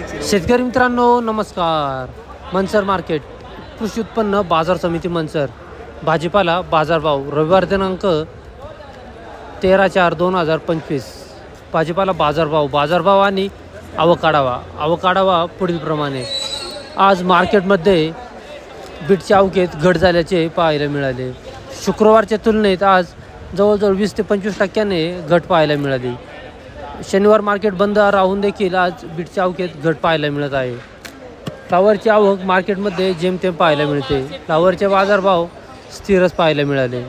शेतकरी मित्रांनो नमस्कार. मनसर मार्केट. कृषी उत्पन्न बाजार समिती मनसर. भाजीपाला बाजारभाव रविवार दिनांक तेरा चार दोन हजार पंचवीस. भाजीपाला बाजारभाव बाजारभाव आणि आवकाढावा आवकाढावा पुढीलप्रमाणे आज मार्केटमध्ये बीटच्या अवकेत घट झाल्याचे पाहायला मिळाले. शुक्रवारच्या तुलनेत आज जवळजवळ वीस ते पंचवीस टक्क्याने घट पाहायला मिळाली. शनिवार मार्केट बंद राहून देखील आज बीटच्या अवकेत घट पाहायला मिळत आहे. फ्लावरची आवक मार्केटमध्ये जेमतेम पाहायला मिळते. फ्लावरचे बाजारभाव स्थिरच पाहायला मिळाले.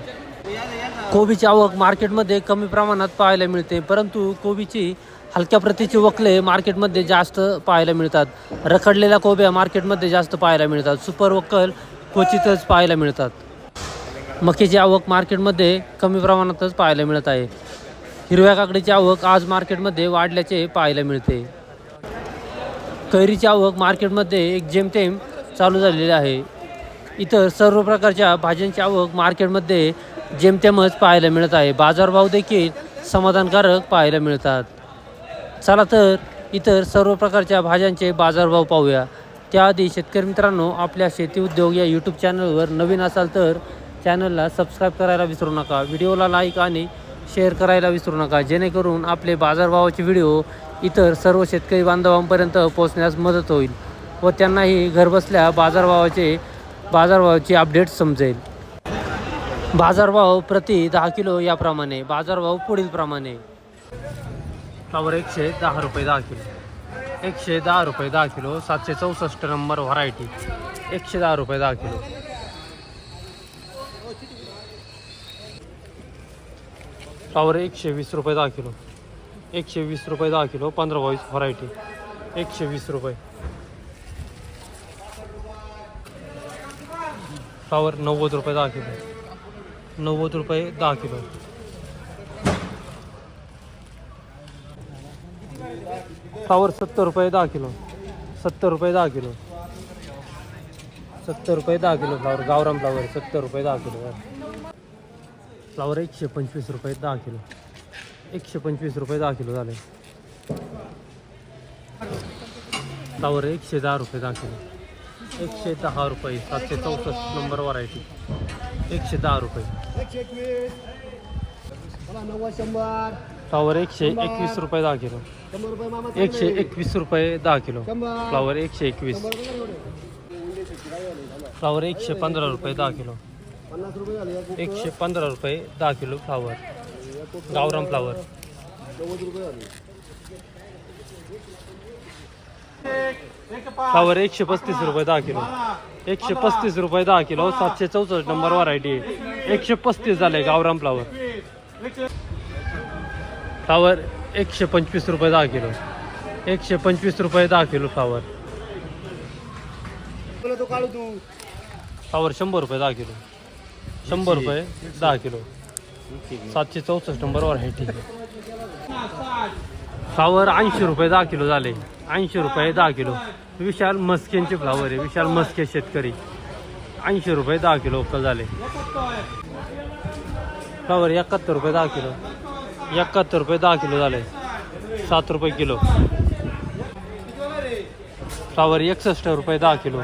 कोबीची आवक मार्केटमध्ये कमी प्रमाणात पाहायला मिळते परंतु कोबीची हलक्या प्रतीची वकले मार्केटमध्ये जास्त पाहायला मिळतात. रखडलेल्या कोब्या मार्केटमध्ये जास्त पाहायला मिळतात. सुपर वक्कल क्वचितच पाहायला मिळतात. मक्याची आवक मार्केटमध्ये कमी प्रमाणातच पाहायला मिळत आहे. हिरव्या काकडीची आवक आज मार्केटमध्ये वाढल्याचे पाहायला मिळते. कैरीची आवक मार्केटमध्ये एक जेमतेम चालू झालेली आहे. इतर सर्व प्रकारच्या भाज्यांची आवक मार्केटमध्ये जेमतेमच पाहायला मिळत आहे. बाजारभाव देखील समाधानकारक पाहायला मिळतात. चला तर इतर सर्व प्रकारच्या भाज्यांचे बाजारभाव पाहूया. त्याआधी शेतकरी मित्रांनो आपल्या शेती उद्योग या यूट्यूब चॅनलवर नवीन असाल तर चॅनलला सबस्क्राईब करायला विसरू नका. व्हिडिओला लाईक आणि शेअर करायला विसरू नका. जेणेकरून आपले बाजारभावाचे व्हिडिओ इतर सर्व शेतकरी बांधवांपर्यंत पोहोचण्यास मदत होईल व त्यांनाही घरबसल्या बाजारभावाचे बाजारभावाची अपडेट समजेल. बाजारभाव प्रति दहा किलो याप्रमाणे बाजारभाव पुढील प्रमाणे. फ्लावर एकशे दहा रुपये दहा किलो. एकशे दहा रुपये दहा किलो सातशे चौसष्ट नंबर व्हरायटी. एकशे दहा रुपये दहा किलो. फ्लावर एकशे वीस रुपये दहा किलो. एकशे वीस रुपये दहा किलो पंधरा बावीस व्हरायटी एकशे वीस रुपये. फ्लावर नव्वद रुपये दहा किलो. नव्वद रुपये दहा किलो. फ्लावर सत्तर रुपये दहा किलो. सत्तर रुपये दहा किलो. सत्तर रुपये दहा किलो फ्लावर गावराम फ्लावर सत्तर रुपये दहा किलो. फ्लावर एकशे पंचवीस रुपये दहा किलो. एकशे पंचवीस रुपये दहा किलो झाले. फ्लावर एकशे दहा रुपये दहा किलो. एकशे दहा रुपये सातशे चौसष्ट नंबर व्हरायटी एकशे दहा रुपये. फ्लावर एकशे एकवीस रुपये दहा किलो. एकशे एकवीस रुपये दहा किलो. फ्लावर एकशे एकवीस. फ्लावर एकशे पंधरा रुपये दहा किलो. एकशे पंधरा रुपये दहा किलो फ्लावर गावरान फ्लावर फ्लावर एकशे पस्तीस रुपये दहा किलो. एकशे पस्तीस रुपये दहा किलो. सातशे चौसष्ट नंबर व्हरायटी एकशे पस्तीस झाले गावरान फ्लावर फ्लावर एकशे पंचवीस रुपये दहा किलो. एकशे पंचवीस रुपये दहा किलो फ्लावर फ्लावर शंभर रुपये दहा किलो. शंभर रुपये दहा किलो. सातशे चौसष्ट नंबर व्हरायटी फ्लावर ऐंशी रुपये दहा किलो झाले. ऐंशी रुपये दहा किलो. विशाल मस्केंचे फ्लावर आहे. विशाल मस्के शेतकरी. ऐंशी रुपये दहा किलो झाले. फ्लावर एकाहत्तर रुपये दहा किलो. एकाहत्तर रुपये दहा किलो झाले. सात रुपये किलो. फ्लावर एकसष्ट रुपये दहा किलो.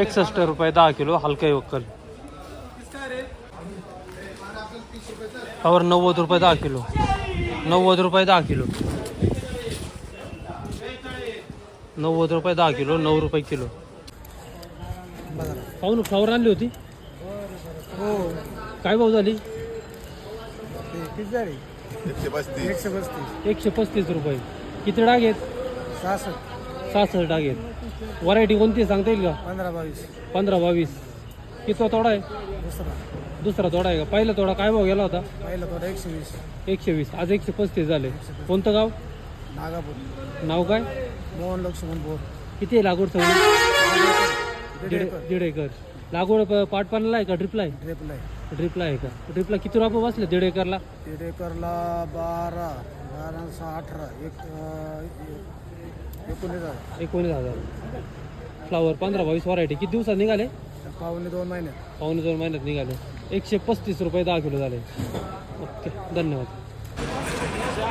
एकसष्ट रुपये दहा किलो हलका वक्कल फ्लावर नव्वद रुपये दहा किलो. नव्वद रुपये दहा किलो. नव्वद रुपये दहा किलो नऊ रुपये किलो. पाहून फ्लावर आणली होती? हो. काय भाव झाली? किती एकशे पस्तीस. रुपये. किती डाग आहेत? सहासष्ट. सहासष्ट डाग आहेत. व्हरायटी कोणती सांगता येईल का? पंधरा बावीस. पंधरा बावीस. कितवा तोडा आहे? दुसरा. दुसरा तोडा आहे का? पहिला तोडा काय भाव गेला होता? पहिला थोडा एकशे वीस. एकशे वीस. आज एकशे पस्तीस झाले. कोणतं गाव? नागापूर. नाव काय? मोहन लक्ष्मण बोर. किती आहे लागवड सगळी दीड दीड एकर. दीड एकर. लागवड प- पाट पाण्याला आहे का? ड्रिपला आहे? ड्रिपला आहे. ड्रिपला आहे का? ड्रिपला किती रुपये बसले दीड एकरला? दीड एकरला बारा. बारा सहा अठरा. एक अं, एकोणीस हजार. एकोणीस हजार. फ्लावर पंधरा बावीस व्हरायटी. किती दिवसात निघाले? पावणे दोन महिन्यात पावणे दोन महिन्यात निघाले. एकशे पस्तीस रुपये दहा किलो झाले. ओके धन्यवाद.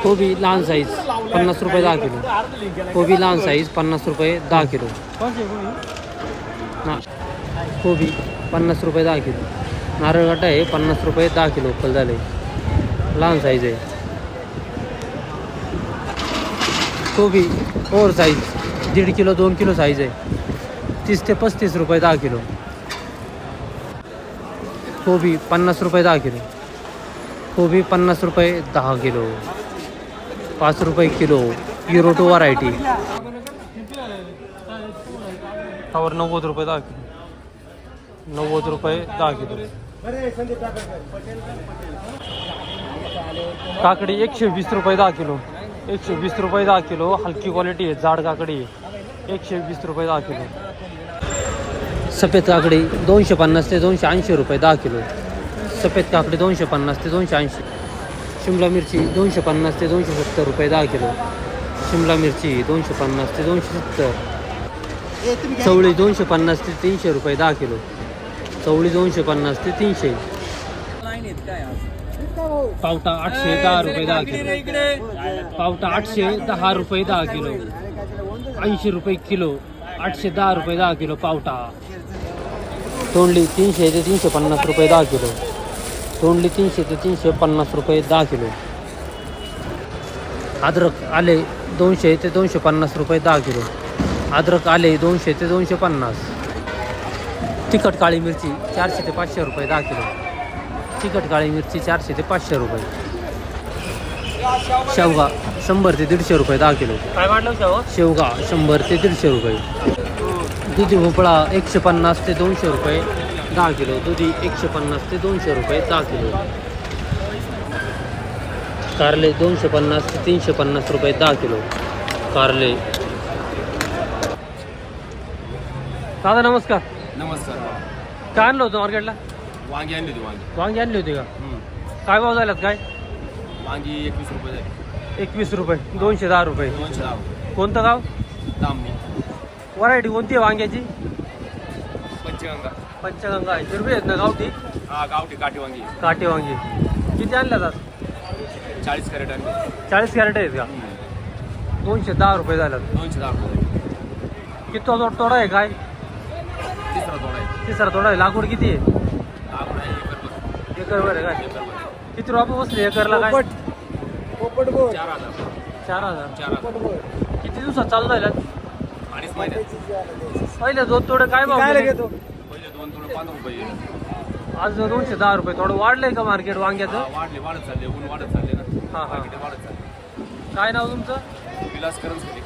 कोबी लहान साईज पन्नास रुपये दहा किलो. कोबी लहान साईज पन्नास रुपये दहा किलो. ना कोबी पन्नास रुपये दहा किलो. नारळ गाठा आहे पन्नास रुपये दहा किलो फल झाले. लहान साईज आहे. कोबी ओवर साईज दीड किलो दोन किलो साईज आहे. तीस ते पस्तीस रुपये दहा किलो. कोबी पन्नास रुपये दहा किलो. कोबी पन्नास रुपये दहा किलो. पाच रुपये किलो. युरो टू व्हरायटी त्यावर नव्वद रुपये दहा किलो. नव्वद रुपये दहा किलो. काकडी एकशे वीस रुपये दहा किलो. एकशे वीस रुपये दहा किलो. हलकी क्वालिटी आहे. जाड काकडी आहे. एकशे वीस रुपये दहा किलो. सफेद काकडी दोनशे पन्नास ते दोनशे ऐंशी रुपये दहा किलो. सफेद काकडी दोनशे पन्नास ते दोनशे ऐंशी शिमला मिरची दोनशे पन्नास ते दोनशे सत्तर रुपये दहा किलो. शिमला मिरची दोनशे पन्नास ते दोनशे सत्तर चवळी दोनशे पन्नास ते तीनशे रुपये दहा किलो. चवळी दोनशे पन्नास ते तीनशे. पावटा आठशे दहा रुपये दहा किलो. पावटा आठशे दहा रुपये दहा किलो. ऐंशी रुपये किलो. आठशे दहा रुपये दहा किलो पावटा. तोंडली तीनशे ते तीनशे पन्नास रुपये दहा किलो. तोंडली तीनशे ते तीनशे पन्नास रुपये दहा किलो. अद्रक आले दोनशे ते दोनशे पन्नास रुपये दहा किलो. अद्रक आले दोनशे ते दोनशे पन्नास. तिखट काळी मिरची चारशे ते पाचशे रुपये दहा किलो. तिखट काळी मिरची चारशे ते पाचशे रुपये. शेवगा शंभर ते दीडशे रुपये दहा किलो. काय शेवगा? शेवगा शंभर ते दीडशे रुपये. दुधी भोपळा एकशे पन्नास ते दोनशे रुपये दहा किलो दुधी एकशे पन्नास ते दोनशे रुपये दहा किलो. कारले दोनशे पन्नास ते तीनशे पन्नास रुपये दहा किलो. कारले. दादा नमस्कार. नमस्कार काय आणलं होतं मार्केटला? वांगी आणली होती वांगी. वांगी आणली होती का. काय भाव झालात काय? वांगी एकवीस रुपये झाली. एकवीस रुपये दोनशे दहा रुपये. दोनशे दहा रुपये. कोणतं गाव? दामणी. व्हरायटी कोणती आहे वांग्याची? पंचगंगा. पंचगंगा आहे. रुपये आहेत ना गावठी? हा गावठी काठी वांगी. काटे वांगी. किती आणल्यात आज? चाळीस कॅरेट आणली. चाळीस कॅरेट आहेत का. दोनशे दहा रुपये झाल्यात. दोनशे दहा रुपये. झाली. किती तोडा तोडा आहे काय? तिसरा तोडा आहे. तिसरा तोडा आहे. लागवड किती आहे? हा पण आहे एकर बस. एकरवर आहे काय. किती रुपये बसले एकरला काय? चार हजार. चार हजार. चार हजार. किती दिवसात चालू झाल्यात? महिन्यात पहिले दोन तोडे काय भाव गेले? घेतो? पहिले दोन तोडे पंधरा रुपये. आज दोनशे दहा रुपये. थोडं वाढलंय का मार्केट हा, वांग्याचं वाढले वाढत चालले ऊन वाढत चालले ना. हा, हा. मार्केट वाढत चालले. काय नाव तुमचं? विलास करंज केले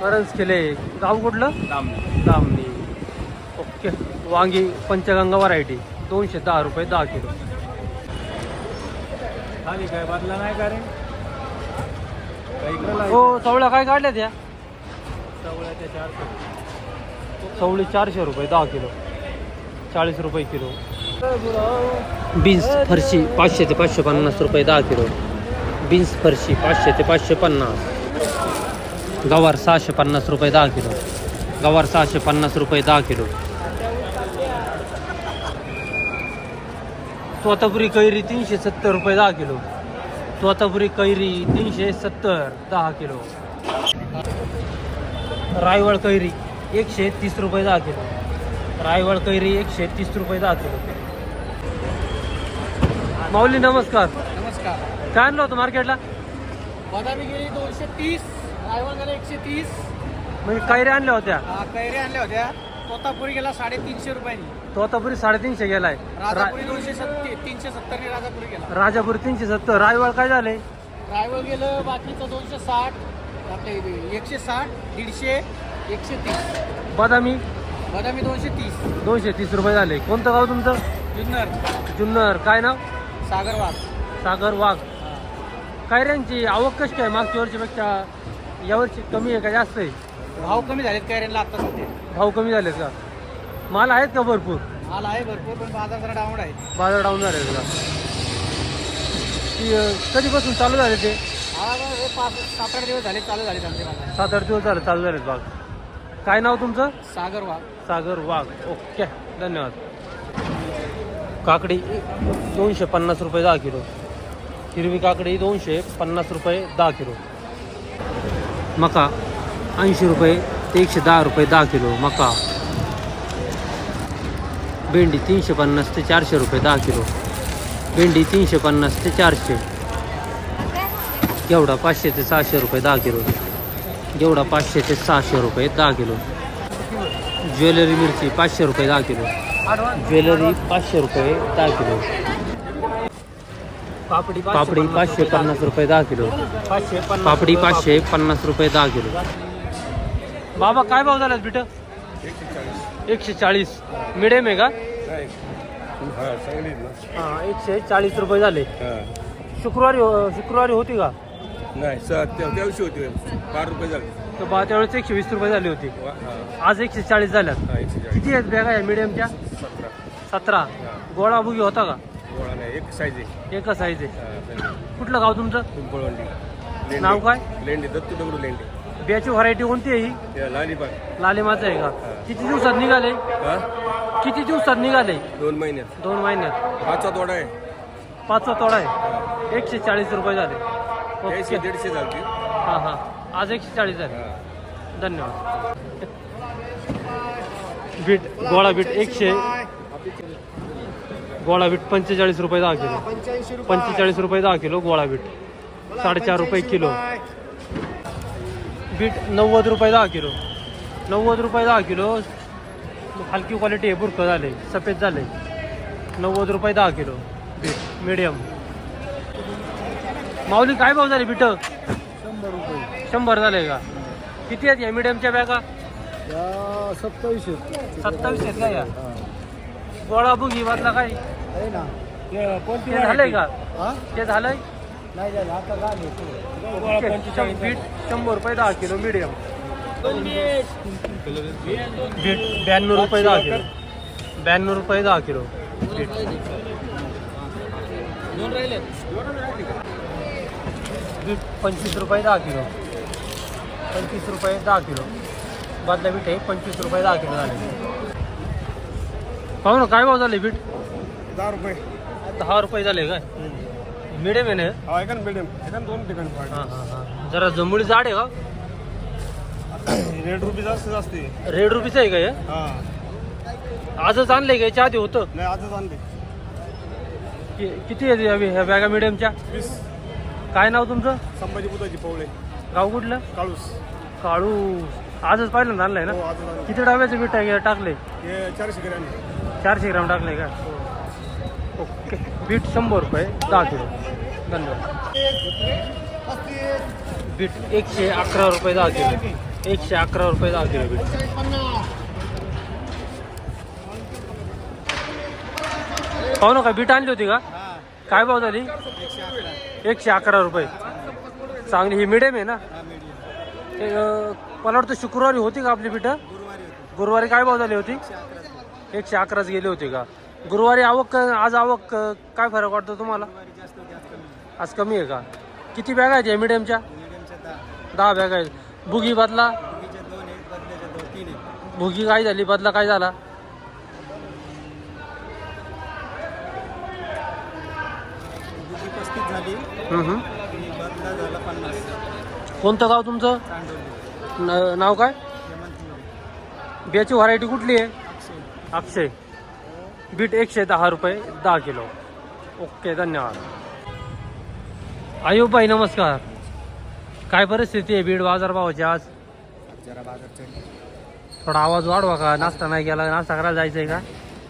करंज केले गाव कुठलं? दामणी. दामणी. ओके. वांगी पंचगंगा व्हरायटी दोनशे दहा रुपये दहा किलो. खाली काय बदला नाही का रे? हो चवळ्या काय काढल्या त्या चवळी चारशे रुपये दहा किलो. चाळीस रुपये किलो. बीन्स फरशी पाचशे ते पाचशे पन्नास रुपये दहा किलो. बीन्स फरशी पाचशे ते पाचशे पन्नास. गवार सहाशे पन्नास रुपये दहा किलो. गवार सहाशे पन्नास रुपये दहा किलो. तोतापुरी कैरी तीनशे सत्तर रुपये दहा किलो. तोतापुरी कैरी तीनशे सत्तर दहा किलो. रायवळ कैरी एकशे तीस रुपये दहा किलो. रायवळ कैरी एकशे तीस रुपये दहा किलो. माऊली नमस्कार. नमस्कार. काय आणलं होतं मार्केटला? बदामी गेली दोनशे तीस रायवळ गेला एकशे तीस. म्हणजे कैऱ्या आणल्या होत्या? कैरे आणल्या होत्या. तोतापुरी गेला साडेतीनशे रुपयांनी. तोतापुरी साडेतीनशे गेलाय. राजापुरी दोनशे सत्ती तीनशे सत्तरने राजापुरी गेला. राजापुरी तीनशे सत्तर. रायवळ काय झाले रायवळ गेलं बाकीचं दोनशे साठ. आपले एकशे साठ दीडशे एकशे तीस. बदामी? बदामी दोनशे तीस. दोनशे तीस रुपये झाले. कोणतं गाव तुमचं? जुन्नर. जुन्नर. काय नाव? सागरवाग सागर वाघ कैऱ्यांची आवक कशी काय मागच्या वर्षीपेक्षा यावर्षी कमी आहे का जास्त आहे? भाव कमी झालेत कैऱ्यांना आता सध्या? भाव कमी झालेत का? माल आहेत का भरपूर? माल आहे भरपूर पण बाजार जरा डाऊन आहे. बाजार डाऊन झाले का? ती अं, कधीपासून चालू झाले ते? पाच सात आठ दिवस झाले चालू झाले आमचे बाजार. सात आठ दिवस झाले चालू झालेत बाग. काय नाव तुमचं? सागरवाग सागर वाघ. ओके धन्यवाद. काकडी दोनशे पन्नास रुपये दहा किलो. हिरवी काकडी दोनशे पन्नास रुपये दहा किलो. मका ऐंशी रुपये ते एकशे दहा रुपये दहा किलो. मका भेंडी तीनशे पन्नास ते चारशे रुपये दहा किलो. भेंडी तीनशे पन्नास ते चारशे. घेवडा पाचशे ते सहाशे रुपये दहा किलो. घेवडा पाचशे ते सहाशे रुपये दहा किलो. ज्वेलरी मिरची पाचशे रुपये दहा किलो. ज्वेलरी पाचशे रुपये दहा किलो. पापडी पाचशे पन्नास रुपये दहा किलो. पापडी पाचशे पन्नास रुपये दहा किलो. बाबा काय भाव झाला बिट? एकशे चाळीस. मिडियम आहे का? हा एकशे चाळीस रुपये झाले. शुक्रवारी हो- शुक्रवारी होती का? नाही सर होती. बारा रुपये झाले. तर बा त्यावेळेस एकशे वीस रुपये झाली होती. वा- हा, आज एकशे चाळीस झाल्यात. हा, एकशे चाळीस. किती आहेत बॅगा आहे मिडियमच्या सतरा. सतरा. गोळा बुगी होता का? गोळा नाही एक साईज आहे. एकच साईज आहे. हा. कुठलं गाव तुमचं? पिंपळवंडी. लेंडी. नाव काय? लेंडी दत्तू दगडू लेंडी. बियाची व्हरायटी कोणती आहे ही? या लालीबाग. लालिमाचं आहे का? किती दिवसात निघाले? हा? किती दिवसात निघाले? दोन महिन्यात. दोन महिन्यात. पाचवा तोडा आहे. पाचवा तोडा आहे. एकशे चाळीस रुपये झाले. दीडशे हां हां. आज एकशे चाळीस झाले. धन्यवाद. बीट गोळा बीट एकशे. गोळा बीट पंचेचाळीस रुपये दहा किलो. पंचेचाळीस रुपये. दहा किलो गोळा बीट. साडेचार रुपये किलो. बीट नव्वद रुपये दहा किलो. नव्वद रुपये दहा किलो. हलकी क्वालिटी आहे बुरकं झाले सफेद झाले. नव्वद रुपये दहा किलो. बीट मिडियम माऊली काय भाव झाले बीट शंभर रुपये. शंभर झाले का? किती आहेत या मिडियमच्या बॅगा? या सत्तावीसशे सत्तावीस आहेत का या? गोळा बुगी वाटला काय? आहे ना. ते झालंय का? हा? ते झालंय? नाही झालं आता झाले शं- बीट शंभर रुपये दहा किलो मिडियम बीट ब्याण्णव रुपये दहा किलो. ब्याण्णव रुपये दहा किलो. बीट बीट पंचवीस रुपये दहा किलो. पंचवीस रुपये दहा किलो. बदला बीट आहे पंचवीस रुपये दहा किलो झाले. पाहू ना काय भाव झाले बीट? दहा रुपये. दहा रुपये झाले काय? मिडियम आहे ना? हे? हा आहे का मॅडम आहे का दोन ठिकाणी हां हां हां. जरा जमुळी जाड आहे का? रेट रुपये जास्त जास्त आहे. रेड रुपीचं आहे का हे? हा. आजच आणलंय का याच्या आधी होतं? नाही आजच आणले किती आहे ह्या बॅगा मिडियमच्या वीस. काय नाव तुमचं? संभाजी बुधाची पवळे. गाव कुठलं? काळूस. काळू आजच पहिल्यांदा आणलंय ना? हो आजच आणले किती डाव्याचे बीट आहे टाकले हे चारशे ग्रॅम चारशे ग्राम टाकले का? ओके. बीट शंभर रुपये. दहा किलो. धन्यवाद. बीट एकशे अकरा रुपये दहा किलो. एकशे अकरा रुपये दहा किलो बीट. पाहू नका बीट आणली होती का? काय भाव झाली? एकशे अकरा रुपये. चांगली ही मिडियम आहे ना? ते, मला वाटतं शुक्रवारी होती का आपली पिठं? गुरुवारी काय भाव झाली होती? एकशे अकराच गेली होती का? गुरुवारी आवक आज आवक काय फरक वाटतो तुम्हाला? आज कमी आहे का? किती बॅग आहेत या मिडियमच्या दहा बॅग आहेत. भुगी बदला? भुगी काय झाली? बदला काय झाला पस्तीस झाली हम्म, हम्म. बदला झाला पन्नास कोणतं गाव तुमचं? न- नाव काय? बियाची व्हरायटी कुठली आहे? अक्षय. बीट एकशे दहा रुपये दहा किलो. ओके धन्यवाद. आयुब भाई नमस्कार. काय परिस्थिती आहे बीड बाजार भावाची आज? जरा बाजार चढले थोडा आवाज वाढवा का? नाश्ता नाही केला नाश्ता करायला जायचं आहे का?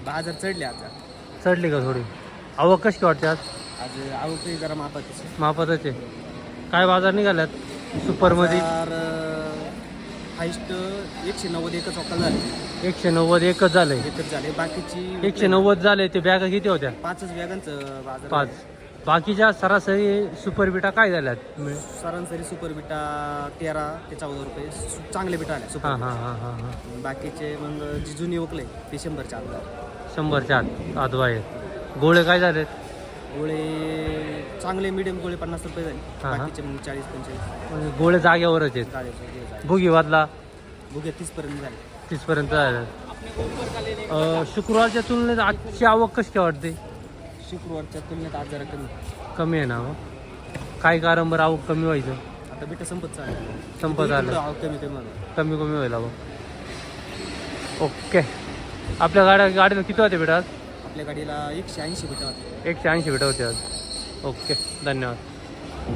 बाजार चढले आता. चढली का थोडी? आवक कशी वाटते आज? आज जरा मापातीच मापातच आहे. काय बाजार निघाल्यात? सुपरमध्ये? तर हाईस्ट एकशे नव्वद एकच झाले. एकशे नव्वद एकच झालंय. एकच झाले. बाकीची एकशे नव्वद झाले ते बॅगा किती होत्या? पाचच बॅगांचं बाजार पाच. बाकीच्या सरासरी सुपर बिटा काय झाल्यात? सरासरी सुपर बिटा तेरा ते चौदा रुपये. सु- चांगले बिटा आले हां सुपर. हां हां हां हां. बाकीचे मग जी जुनी वकले ते शंभरच्या आत. शंभरच्या आत आदवा आहेत गोळे काय झालेत? गोळे चांगले मिडियम गोळे पन्नास रुपये जाईल बाकीचे मग चाळीस पंचेचाळीस. म्हणजे गोळे जागेवरच आहेत. भुगीवादला भुगे तीस पर्यंत झाले. तीसपर्यंत झालं. शुक्रवारच्या तुलनेत आजची आवक कशी वाटते? शुक्रवारच्या तुलनेत आज जरा कमी. कमी आहे ना हो? काय कारण बरं आवक कमी व्हायचं? आता बेटा संपत चालेल. संपत आलं. कमी कमी कमी कमी व्हायला हो. ओके. आपल्या गाड्या गाडीला किती होते बेटा आपल्या गाडीला एकशे ऐंशी भेटत एकशे ऐंशी भेटवते आज. ओके धन्यवाद.